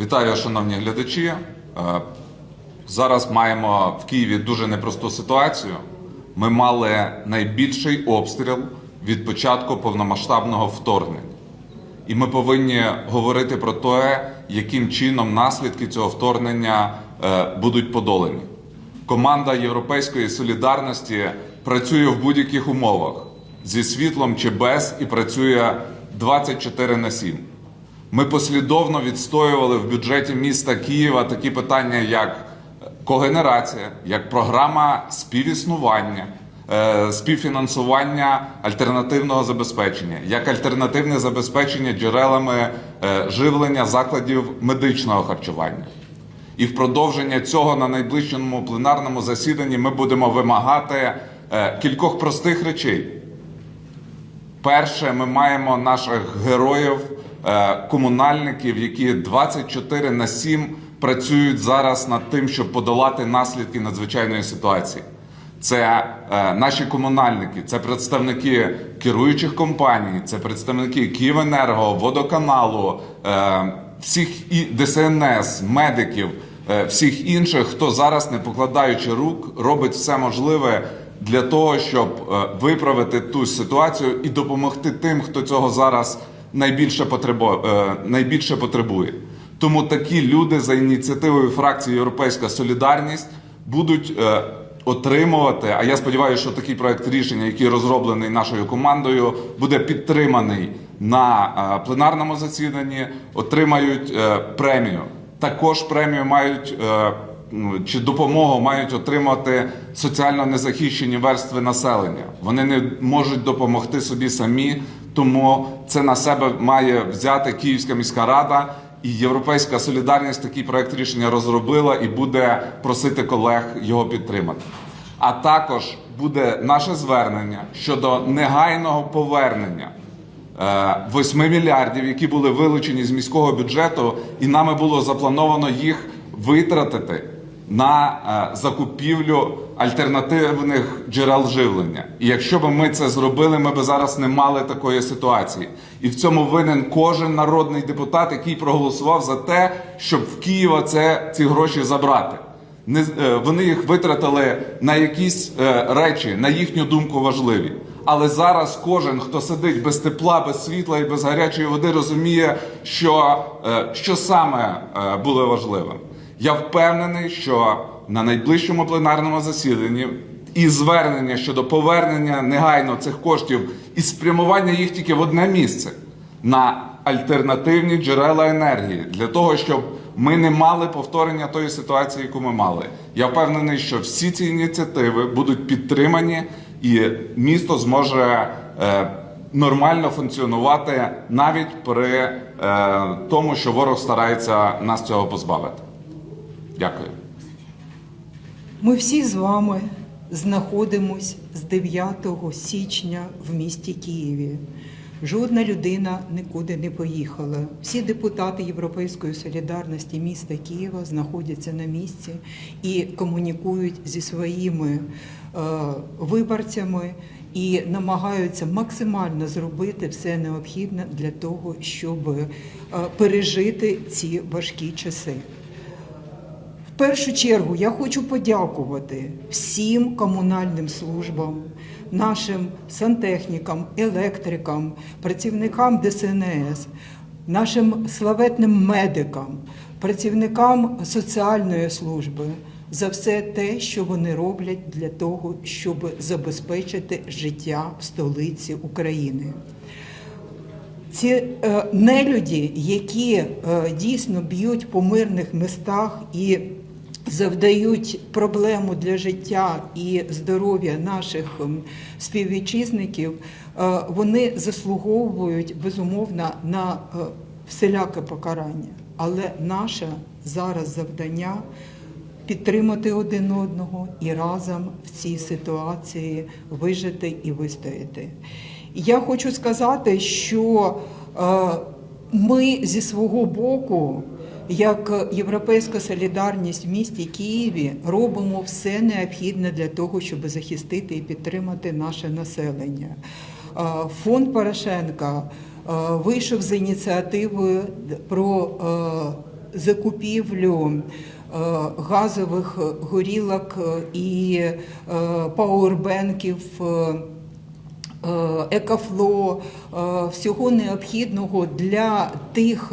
Вітаю, шановні глядачі. Е, Зараз маємо в Києві дуже непросту ситуацію. Ми мали найбільший обстріл від початку повномасштабного вторгнення. І ми повинні говорити про те, яким чином наслідки цього вторгнення е, будуть подолані. Команда Європейської солідарності працює в будь-яких умовах зі світлом чи без, і працює 24 на 7. Ми послідовно відстоювали в бюджеті міста Києва такі питання, як когенерація, як програма співіснування, е, співфінансування альтернативного забезпечення, як альтернативне забезпечення джерелами е, живлення закладів медичного харчування. І в продовження цього на найближчому пленарному засіданні ми будемо вимагати е, кількох простих речей. Перше, ми маємо наших героїв, е, комунальників, які 24 на 7 працюють зараз над тим, щоб подолати наслідки надзвичайної ситуації. Це е, наші комунальники, це представники керуючих компаній, це представники Київенерго, водоканалу, е, всіх і ДСНС, медиків, е, всіх інших, хто зараз, не покладаючи рук, робить все можливе для того, щоб е, виправити ту ситуацію і допомогти тим, хто цього зараз найбільше потребує. найбільше потребує. Тому такі люди за ініціативою фракції Європейська Солідарність будуть е, отримувати. А я сподіваюся, що такий проект рішення, який розроблений нашою командою, буде підтриманий на е, пленарному засіданні, отримають е, премію. Також премію мають. е, ну, Чи допомогу мають отримати соціально незахищені верстви населення? Вони не можуть допомогти собі самі, тому це на себе має взяти Київська міська рада і Європейська солідарність такий проект рішення розробила і буде просити колег його підтримати. А також буде наше звернення щодо негайного повернення. 8 мільярдів, які були вилучені з міського бюджету, і нами було заплановано їх витратити на е, закупівлю альтернативних джерел живлення. І якщо б ми це зробили, ми б зараз не мали такої ситуації. І в цьому винен кожен народний депутат, який проголосував за те, щоб в Києва це ці гроші забрати. Не, е, вони їх витратили на якісь е, речі, на їхню думку важливі. Але зараз кожен, хто сидить без тепла, без світла і без гарячої води, розуміє, що, е, що саме е, було важливим. Я впевнений, що на найближчому пленарному засіданні і звернення щодо повернення негайно цих коштів і спрямування їх тільки в одне місце на альтернативні джерела енергії для того, щоб ми не мали повторення тої ситуації, яку ми мали. Я впевнений, що всі ці ініціативи будуть підтримані, і місто зможе е, нормально функціонувати навіть при е, тому, що ворог старається нас цього позбавити. Дякую. Ми всі з вами знаходимось з 9 січня в місті Києві. Жодна людина нікуди не поїхала. Всі депутати Європейської солідарності міста Києва знаходяться на місці і комунікують зі своїми е, виборцями і намагаються максимально зробити все необхідне для того, щоб е, пережити ці важкі часи. Першу чергу я хочу подякувати всім комунальним службам, нашим сантехнікам, електрикам, працівникам ДСНС, нашим славетним медикам, працівникам соціальної служби за все те, що вони роблять для того, щоб забезпечити життя в столиці України. Ці е, нелюді, які е, дійсно б'ють по мирних містах і завдають проблему для життя і здоров'я наших співвітчизників, е, вони заслуговують безумовно на е, всіляке покарання. Але наше зараз завдання підтримати один одного і разом в цій ситуації вижити і вистояти. Я хочу сказати, що е, ми зі свого боку, як Європейська солідарність в місті Києві, робимо все необхідне для того, щоб захистити і підтримати наше населення. Фонд Порошенка вийшов з ініціативою про закупівлю газових горілок і пауербенків. е, е, екофло, е, всього необхідного для тих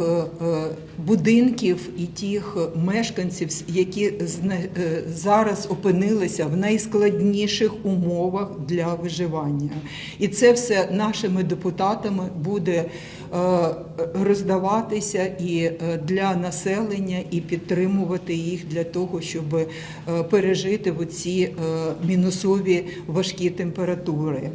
будинків і тих мешканців, які е, зараз опинилися в найскладніших умовах для виживання. І це все нашими депутатами буде е, роздаватися і е, для населення, і підтримувати їх для того, щоб пережити ці мінусові важкі температури.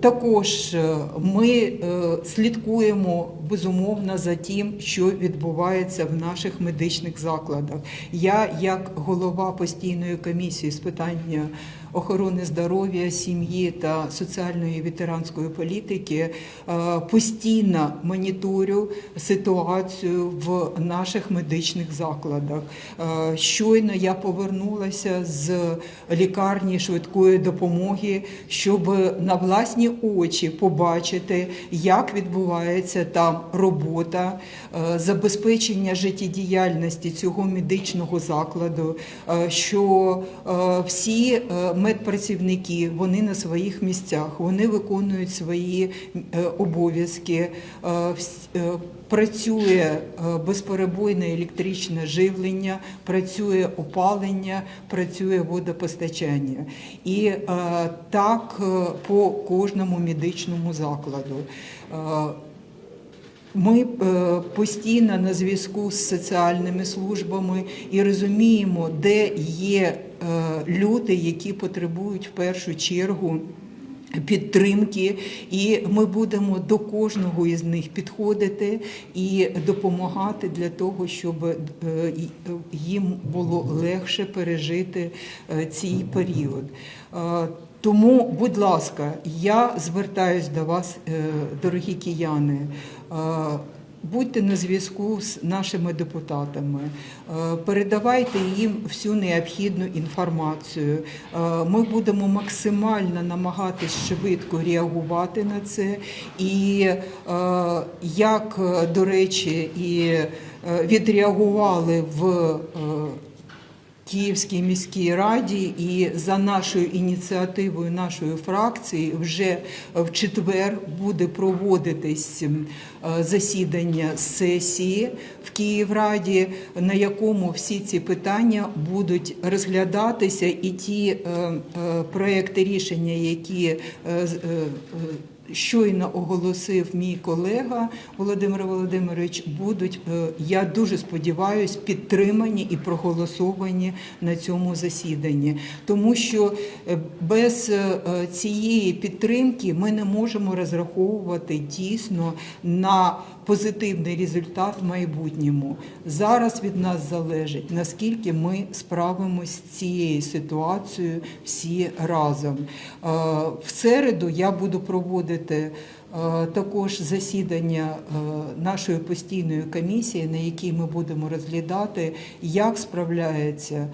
Також е, ми е, слідкуємо безумовно за тим, що відбувається в наших медичних закладах. Я, як голова постійної комісії з питання охорони здоров'я, сім'ї та соціальної ветеранської політики, е, постійно моніторю ситуацію в наших медичних закладах. Е, Щойно я повернулася з лікарні швидкої допомоги, щоб на власні очі побачити, як відбувається там робота, е, забезпечення життєдіяльності цього медичного закладу, що всі е, медпрацівники вони на своїх місцях, вони виконують свої е, обов'язки. е, е, Працює безперебойне електричне живлення, працює опалення, працює водопостачання. І так по кожному медичному закладу. Ми е, постійно на зв'язку з соціальними службами і розуміємо, де є е, люди, які потребують в першу чергу. Підтримки, і ми будемо до кожного із них підходити і допомагати для того, щоб е, їм було легше пережити е, цей період. Е, Тому, будь ласка, я звертаюсь до вас, е, дорогі кияни. Будьте на зв'язку з нашими депутатами, е, передавайте їм всю необхідну інформацію. Е, Ми будемо максимально намагатись швидко реагувати на це. І е, як, до речі, і відреагували в Київській міській раді і за нашою ініціативою нашої фракції вже в четвер буде проводитись е, засідання сесії в Київраді, на якому всі ці питання будуть розглядатися, і ті е, е, проекти рішення, які е, щойно оголосив мій колега Володимир Володимирович, будуть, е, я дуже сподіваюся, підтримані і проголосовані на цьому засіданні. Тому що е, без е, цієї підтримки ми не можемо розраховувати дійсно на позитивний результат в майбутньому. Зараз від нас залежить, наскільки ми справимось з цією ситуацією всі разом. В середу я буду проводити е, також засідання е, нашої постійної комісії, на якій ми будемо розглядати, як справляється е,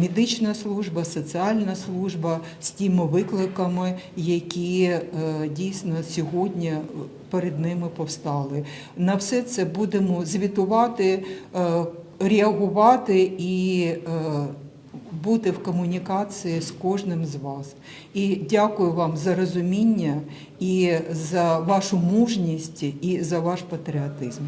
медична служба, соціальна служба з тими викликами, які дійсно сьогодні перед ними повстали. На все це будемо звітувати, реагувати і бути в комунікації з кожним з вас. І дякую вам за розуміння і за вашу мужність і за ваш патріотизм.